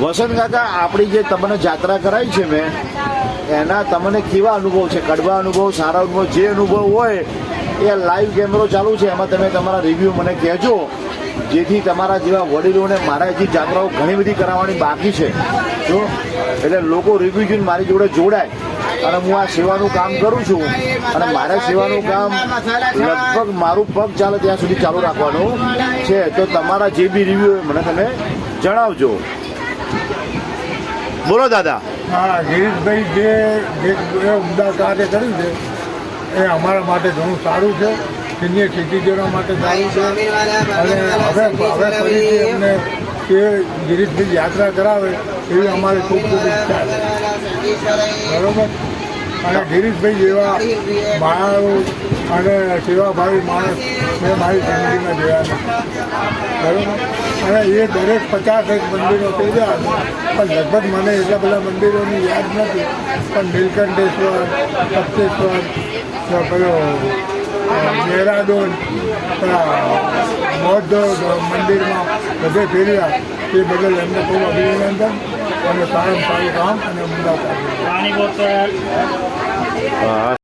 વસંત કાકા, આપણી જે તમને જાત્રા કરાવી છે મેં, એના તમને કેવા અનુભવ છે? કડવા અનુભવ, સારા અનુભવ, જે અનુભવ હોય, એ લાઈવ કેમેરો ચાલુ છે. એમાં તમે તમારા રિવ્યૂ મને કહેજો, જેથી તમારા જેવા વડીલોને મારા હજી જાત્રાઓ ઘણી બધી કરાવવાની બાકી છે. જો, એટલે લોકો રિવ્યુ જોઈને મારી જોડે જોડાય. અને હું આ સેવાનું કામ કરું છું. અને મારે સેવાનું કામ લગભગ મારું પગ ચાલે ત્યાં સુધી ચાલુ રાખવાનું છે. તો તમારા જે બી રિવ્યૂ મને તમે જણાવજો. બોલો દાદા. હા ગિરીશભાઈ જે જે કાર્ય કર્યું છે, એ અમારા માટે ઘણું સારું છે. સિનિયર સિટીઝનો માટે સારું છે. અને હવે હવે ફરીથી અમને એ ગિરીશભાઈ યાત્રા કરાવે, એવી અમારી ખૂબ ખૂબ ઈચ્છા છે. બરોબર? અને ગિરીશભાઈ જેવા માણસ અને સેવાભાવી માણસ મેં મારી જિંદગીમાં જોયા બરાબર? અને એ દરેક પચાસ એક મંદિરો થઈ ગયા પણ લગભગ મને એટલા બધા મંદિરોની યાદ નથી. પણ નીલકંઠેશ્વર, સપ્તેશ્વર પેલો દેહરાદૂન બૌદ્ધ મંદિરમાં બધે ફેર્યા. એ બદલ એમને ખૂબ અભિનંદન. અને સારામાં સારું કામ અને કાર્ય હા.